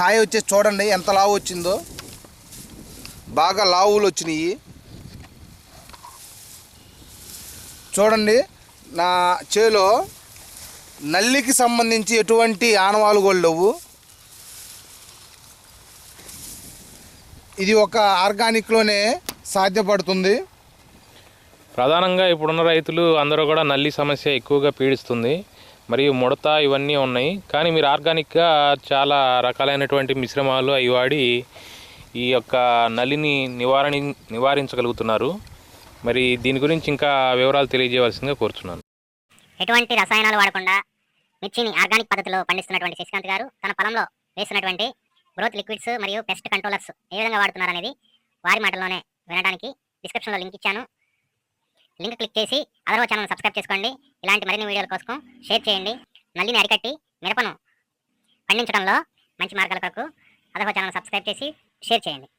కాయ వచ్చేసి చూడండి ఎంత లావు వచ్చిందో. బాగా లావులు వచ్చినాయి. చూడండి నా చేలో నల్లికి సంబంధించి ఎటువంటి ఆనవాలు కూడా లేవు. ఇది ఒక ఆర్గానిక్లోనే సాధ్యపడుతుంది. ప్రధానంగా ఇప్పుడున్న రైతులు అందరూ కూడా నల్లి సమస్య ఎక్కువగా పీడిస్తుంది. మరియు ముడత ఇవన్నీ ఉన్నాయి. కానీ మీరు ఆర్గానిక్గా చాలా రకాలైనటువంటి మిశ్రమాలు అవి వాడి ఈ యొక్క నలిని నివారణ నివారించగలుగుతున్నారు. మరి దీని గురించి ఇంకా వివరాలు తెలియజేయవలసిందిగా కోరుచున్నాను. ఎటువంటి రసాయనాలు వాడకుండా మిర్చిని ఆర్గానిక్ పద్ధతిలో పండిస్తున్నటువంటి శశికాంత్ గారు తన పొలంలో వేస్తున్నటువంటి గ్రోత్ లిక్విడ్స్ మరియు పెస్ట్ కంట్రోలర్స్ ఏ విధంగా వాడుతున్నారు అనేది వారి మాటల్లోనే వినడానికి డిస్క్రిప్షన్లో లింక్ ఇచ్చాను. లింక్ క్లిక్ చేసి అదర్వ ఛానల్ సబ్స్క్రైబ్ చేసుకోండి. ఇలాంటి మరిన్ని వీడియోల కోసం షేర్ చేయండి. నల్లిని అరికట్టి మిరపను పండించడంలో మంచి మార్గాల కొరకు అదర్వ ఛానల్ సబ్స్క్రైబ్ చేసి షేర్ చేయండి.